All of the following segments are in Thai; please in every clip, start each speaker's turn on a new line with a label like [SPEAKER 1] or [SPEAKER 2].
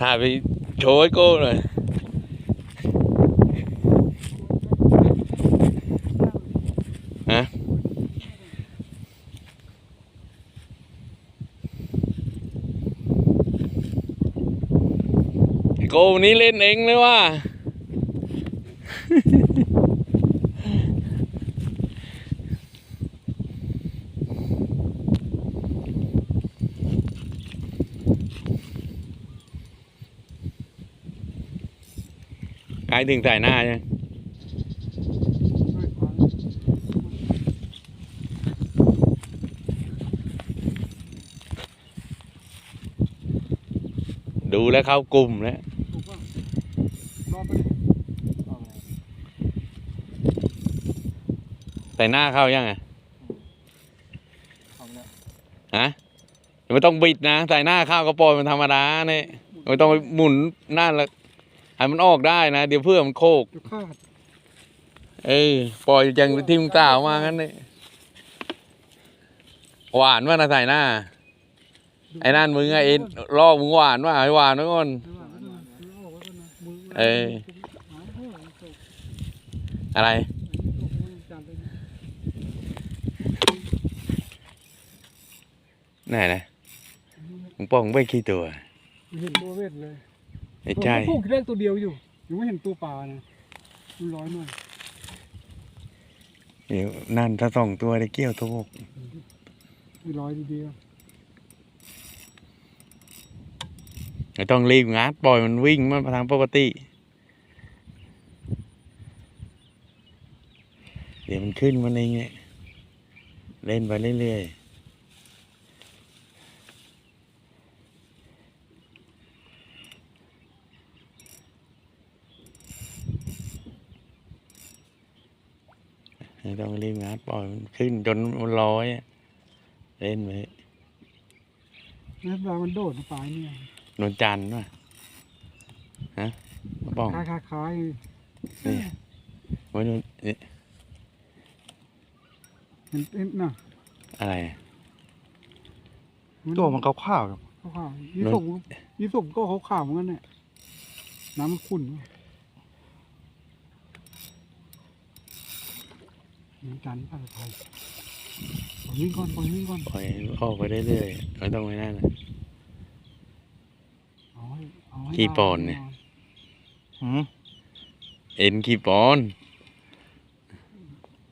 [SPEAKER 1] ถ่ายไปโชว์ให้โก้หน่อยฮะโก้วันนี้เล่นเองเลยว่า ใกล้ถึงสายหน้ายังดูแล้วเข้ากลุ่มแล้ว
[SPEAKER 2] ถูกป่ะรอบไปเลยรอบอะไร
[SPEAKER 1] สายหน้าเข้ายังไงฮะไม่ต้องบิดนะใสายหน้าเข้าก็ปล่อยมันธรรมดาเนี่ยไม่ต้องหมุนหน้าละ ให้มันออกได้นะ เดี๋ยวเพื่อมันโคก
[SPEAKER 2] จะคาด
[SPEAKER 1] เอ้ยปล่อยอย่างที่มึงกล่าวมางั้นเลยหวานว่านะสายหน้า ไอ้นั่นมึงไงเอ็นลอกมึงหวานว่าให้หวานไว้ก่อน
[SPEAKER 2] ไม่ว่าไม่ว่าไม่ว่าก็นะมือ
[SPEAKER 1] เอ้ยอะไรไหนนะมึงป้องไม่ขี้ตัว
[SPEAKER 2] เห็นตัวเวทเลย
[SPEAKER 1] ไอ้ใช่
[SPEAKER 2] ผมพูดแรกตัวเดียวอยู่ยังไม่เห็นตัวปลานะมันร้อยหน่อย
[SPEAKER 1] เดี๋ยวนั่นถ้าสองตัวได้เกี่ยวตัวบก
[SPEAKER 2] มีร้อยเดียว
[SPEAKER 1] ไม่ต้องรีบงัดปล่อยมันวิ่งมันทางปกติ เดี๋ยวมันขึ้นมันเองเนี่ยเล่นไปเรื่อยๆ ไม่ต้องรีบงัดปล่อยมันขึ้นจนมันลอยอะเล่นไป
[SPEAKER 2] แล้วปลามันโดดปลาเนี่ย
[SPEAKER 1] นวลจันทร์ป่ะฮะมาป้อง
[SPEAKER 2] คล้ายคล้าย
[SPEAKER 1] นี่ไว้นวลนี่
[SPEAKER 2] เห็นเห็นน่ะ
[SPEAKER 1] อะไรอะ
[SPEAKER 3] ตัวมันขาวๆครับ
[SPEAKER 2] ขาวๆยี่สกยี่สกก็ขาวๆเหมือนกันเนี่ยน้ำมันขุ่น มีการผ่านไทยปล่อยวิ่งก่อนปล่อยวิ่งก่อน
[SPEAKER 1] ปล่อยออกไปเรื่อยๆไม่ต้องไปนั่นนะ
[SPEAKER 2] เอาให้เอาให้
[SPEAKER 1] กี่ปอนด์เนี่ย
[SPEAKER 3] หืม
[SPEAKER 1] เอ็นขีปอน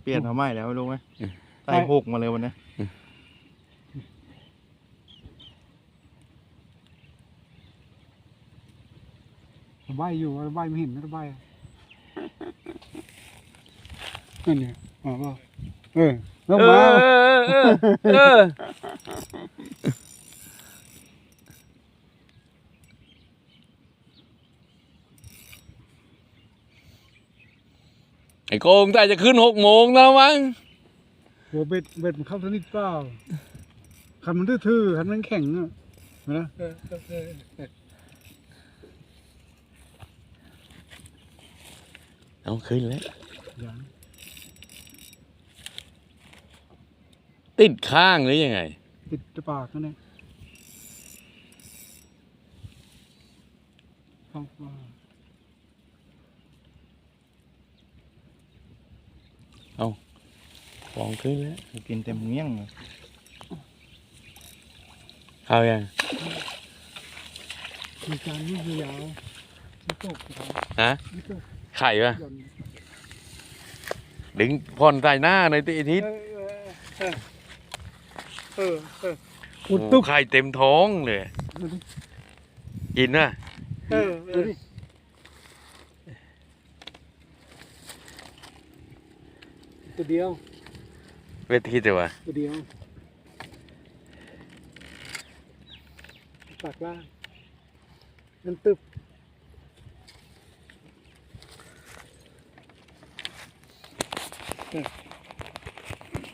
[SPEAKER 3] เปลี่ยนมาใหม่แล้วรู้ไหม
[SPEAKER 1] อืม
[SPEAKER 3] ใส่หกมาเลยวันนี้
[SPEAKER 2] ระบายอยู่ระบายไม่เห็นนะระบายนั่นเนี่ย อ๋อเปล่าเออลง
[SPEAKER 1] เอ
[SPEAKER 2] มา
[SPEAKER 1] อเออเออไอ้โกงแต่จะขึ้นหกโมงแล้วมั้ง
[SPEAKER 2] หัวเบ็ดเบ็ดมันเข้าสนิทเปล่าคันมันทื่อๆคันมันแข็งอะเห็นะ
[SPEAKER 1] เอาขึ้นแล้ว
[SPEAKER 2] อย่าง
[SPEAKER 1] ติดข้างหรือยังไง
[SPEAKER 2] ติดตะปากนั่นเองเข้าว่า
[SPEAKER 1] ฟองขึ้นแล้ว
[SPEAKER 3] กินเต็มเงี้ยงเลย
[SPEAKER 1] เข้ายัง
[SPEAKER 2] มีการยืดยาวที่ตกครับ
[SPEAKER 1] ฮะ
[SPEAKER 2] ที่ตก
[SPEAKER 1] ไข่ปะ
[SPEAKER 2] หย่อน
[SPEAKER 1] ดึงผ่อนใส่หน้าหน่อยติอาทิตย์
[SPEAKER 2] เออเออ เออเออ
[SPEAKER 1] โอ้
[SPEAKER 2] อุดตุ๊บ
[SPEAKER 1] ไข่เต็มท้องเลยกินนะ
[SPEAKER 2] เออเออตัวเดียว
[SPEAKER 1] เวทีตัว
[SPEAKER 2] ตัวเดียวปากล่างมันตึบเออ